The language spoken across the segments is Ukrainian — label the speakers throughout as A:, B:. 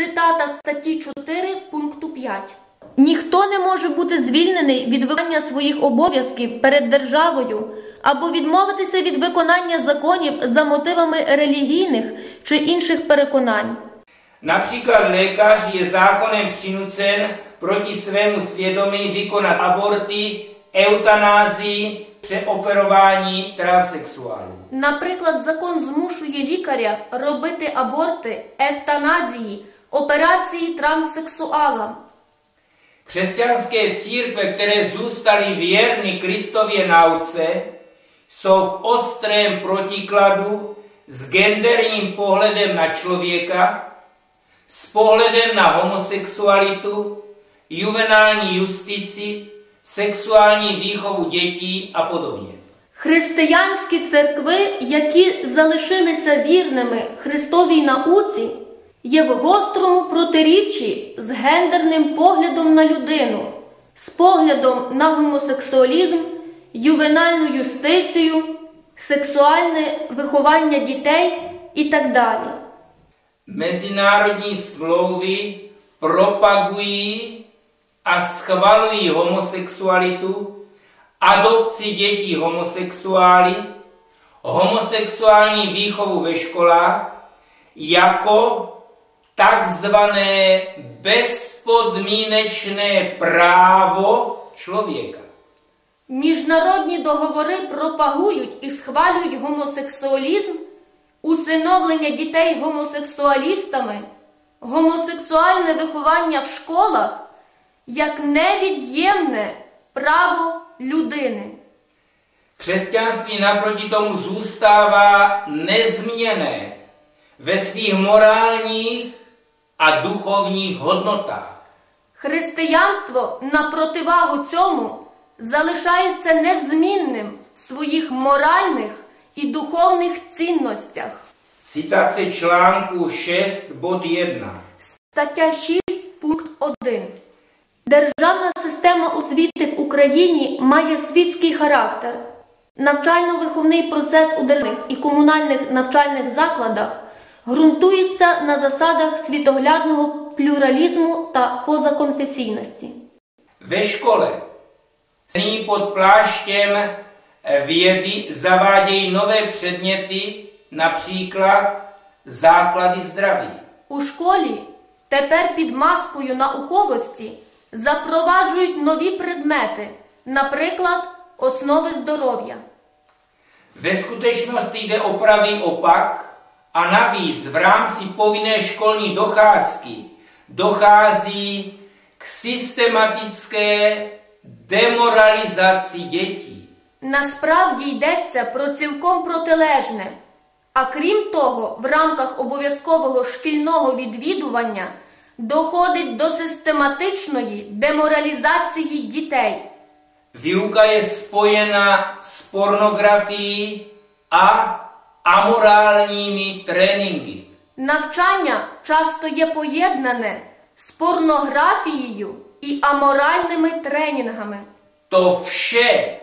A: Цитата статті 4 пункту 5. Ніхто не може бути звільнений від виконання своїх обов'язків перед державою або відмовитися від виконання законів за мотивами релігійних чи інших переконань.
B: Například lékař je zákonem přinucen proti svému svědomí vykonat aborty, eutanázii, přeoperování transsexuálů.
A: Наприклад, закон змушує лікаря робити аборти, евтаназії, операції транссексуалам.
B: Křesťanské církve, které zůstaly věrny Kristově nauce, jsou v ostrém protikladu s genderním pohledem na člověka, s pohledem na homosexualitu, juvenální justici, sexuální výchovu dětí a podobně.
A: Християнські церкви, які залишилися вірними Христовій науці, є в гострому протиріччі з гендерним поглядом на людину, з поглядом на гомосексуалізм, ювенальну юстицію, сексуальне виховання дітей і так далі.
B: Mezinárodní smlouvy propagují a schvalují homosexualitu, adopci dětí homosexuály, homosexuální výchovu ve školách jako takzvané bezpodmínečné právo člověka.
A: Міжнародні договори пропагують і схвалюють гомосексуалізм, усиновлення дітей гомосексуалістами, гомосексуальне виховання в школах як невід'ємне право людини.
B: Křesťanství naproti tomu zůstává nezměné ve svých morálních a duchovních hodnotách.
A: Християнство на противагу цьому залишається незмінним в своїх моральних і духовних цінностях.
B: Citace článku 6 bod 1.
A: Стаття 6, пункт 1. Державна система освіти в Україні має світський характер. Навчально-виховний процес у державних і комунальних навчальних закладах ґрунтується на засадах світоглядного плюралізму та позаконфесійності.
B: Ve škole se nyní pod pláštěm vědy zavádějí nové předměty, například základy zdraví.
A: У школі тепер під маскою науковості запроваджують нові предмети, наприклад, основи здоров'я.
B: Ve skutečnosti jde o pravý opak a navíc v rámci povinné školní docházky dochází k systematické demoralizaci dětí.
A: Насправді йдеться про цілком протилежне. А крім того, в рамках обов'язкового шкільного відвідування доходить до систематичної деморалізації дітей.
B: Výuka je spojena s pornografií a amorálními tréninky.
A: Навчання часто є поєднане з порнографією і аморальними тренінгами.
B: To vše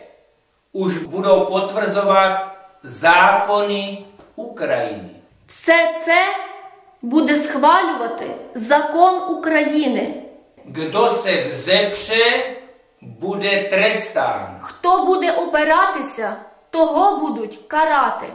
B: už budou potvrzovat zákony Ukrajiny.
A: Все це буде схвалювати закон України.
B: Kdo se vzepře, bude trestán.
A: Хто буде опиратися, того будуть карати.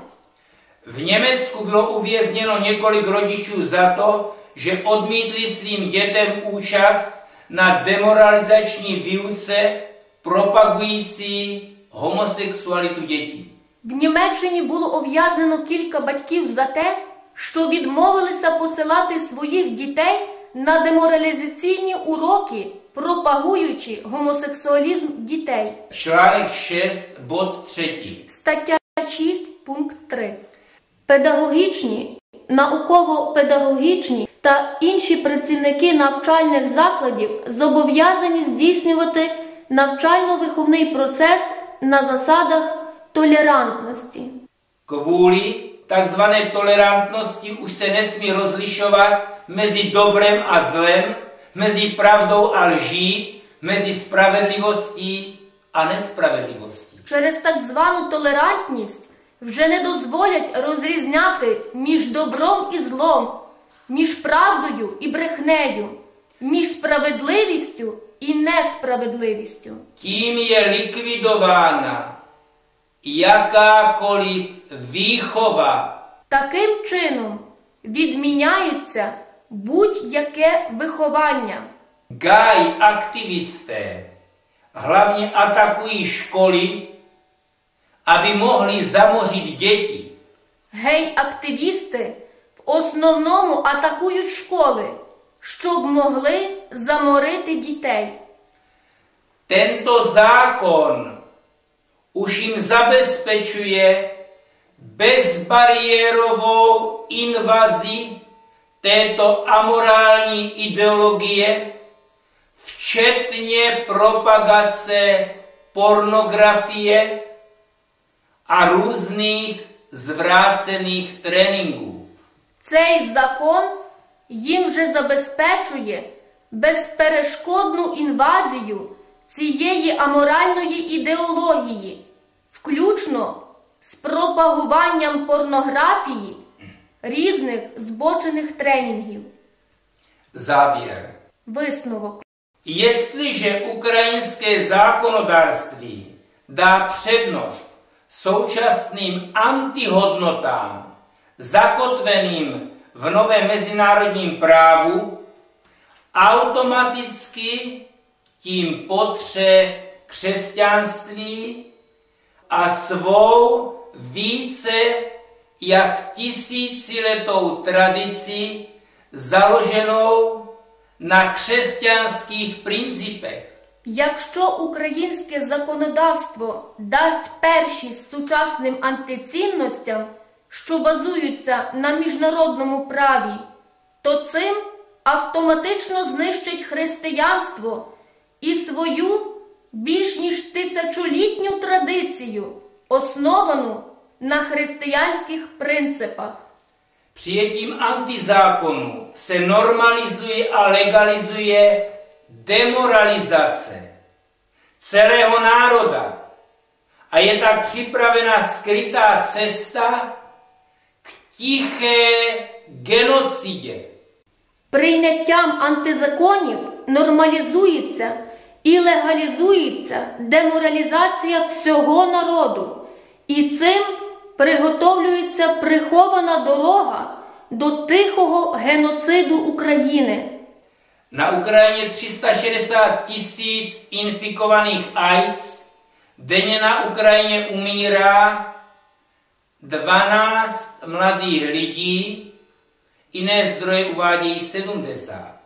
B: V Německu bylo uvězněno několik rodičů za to, že odmítli svým dětem účast na demoralizační výuce propagující homosexualitu dětí.
A: В Німеччині було ув'язнено кілька батьків за те, що відмовилися посилати своїх дітей на деморалізаційні уроки, пропагуючи гомосексуалізм дітей.
B: Článek 6, bod 3.
A: Стаття 6, пункт 3. Педагогічні, науково-педагогічні та інші працівники навчальних закладів зобов'язані здійснювати навчально-виховний процес на засадах толерантності.
B: Kvůli takzvané tolerantnosti už se nesmí rozlišovat mezi dobrem a zlem, mezi pravdou a lží, mezi spravedlivostí a nespravedlivostí.
A: Через так звану толерантність вже не дозволять розрізняти між добром і злом, між правдою і брехнею, між справедливістю і несправедливістю.
B: Tím je likvidována jakákoliv výchova,
A: Таким чином відміняється будь-яке виховання.
B: Gaj aktivisté hlavně atakují školy, aby mohli zamořit děti.
A: Гей-активісти в основному атакують школи, щоб могли заморити дітей.
B: Tento zákon už jim zabezpečuje bezbariérovou invazi této amorální ideologie, včetně propagace pornografie a různých zvrácených tréninků.
A: Цей закон їм вже забезпечує безперешкодну інвазію цієї аморальної ідеології, включно з пропагуванням порнографії різних збочених тренінгів.
B: Závěr.
A: Висновок.
B: Jestliže ukrajinské zákonodárství dá přednost současným antihodnotám zakotveným v novém mezinárodním právu, automaticky tím potře křesťanství a svou více jak tisíciletou tradici založenou na křesťanských principech.
A: Якщо українське законодавство дасть першість сучасним антицінностям, що базуються на міжнародному праві, то цим автоматично знищить християнство і свою більш ніж тисячолітню традицію, основану на християнських принципах.
B: Přijetím antizákonu se normalizuje a legalizuje demoralizace celého národa a je tak připravena skrytá cesta k tiché genocidě.
A: Прийняттям антизаконів нормалізується і легалізується деморалізація всього народу, і цим приготовлюється прихована дорога до тихого геноциду України.
B: Na Ukrajině 360 tisíc infikovaných AIDS, denně na Ukrajině umírá 12 mladých lidí, jiné zdroje uvádějí 70.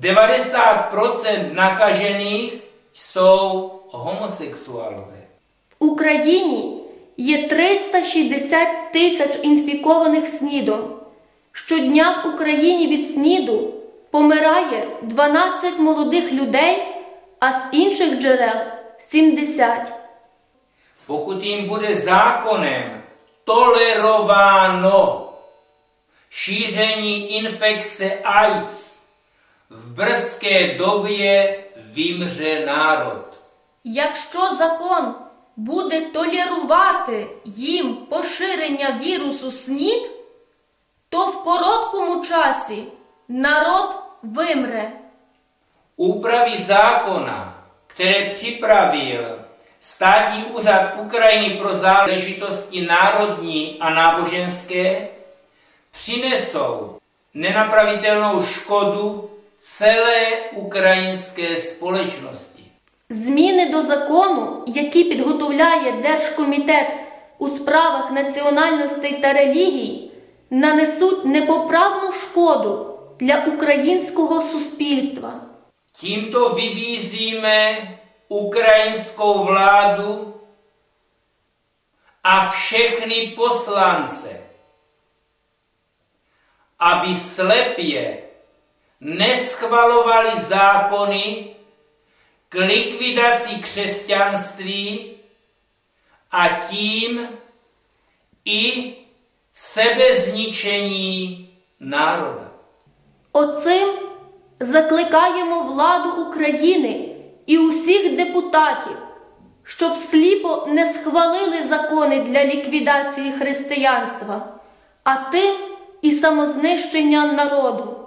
B: 90% nakažených jsou homosexuálové.
A: В Україні є 360 тисяч інфікованих снідом. Щодня в Україні від сніду помирає 12 молодих людей, а з інших джерел 70.
B: Pokud jim bude zákonem tolerováno šíření infekce AIDS, v brzké době vymře národ.
A: Якщо закон буде толерувати їм поширення вірусу СНІД, то в короткому часі народ вимре.
B: Úpravy zákona, které připravil Státní úřad Ukrajiny pro záležitosti národní a náboženské, přinesou nenapravitelnou škodu celé ukrajinské společnosti.
A: Зміни до закону, які підготовляє Держкомітет у справах національностей та релігій, нанесуть непоправну шкоду для українського суспільства.
B: Tímto vybízíme ukrajinskou vládu a všechny poslance, aby slepě neschvalovali zákony k likvidaci křesťanství a tím i sebezničení národa.
A: Оцим закликаємо владу України і усіх депутатів, щоб сліпо не схвалили закони для ліквідації християнства, а тим і самознищення народу.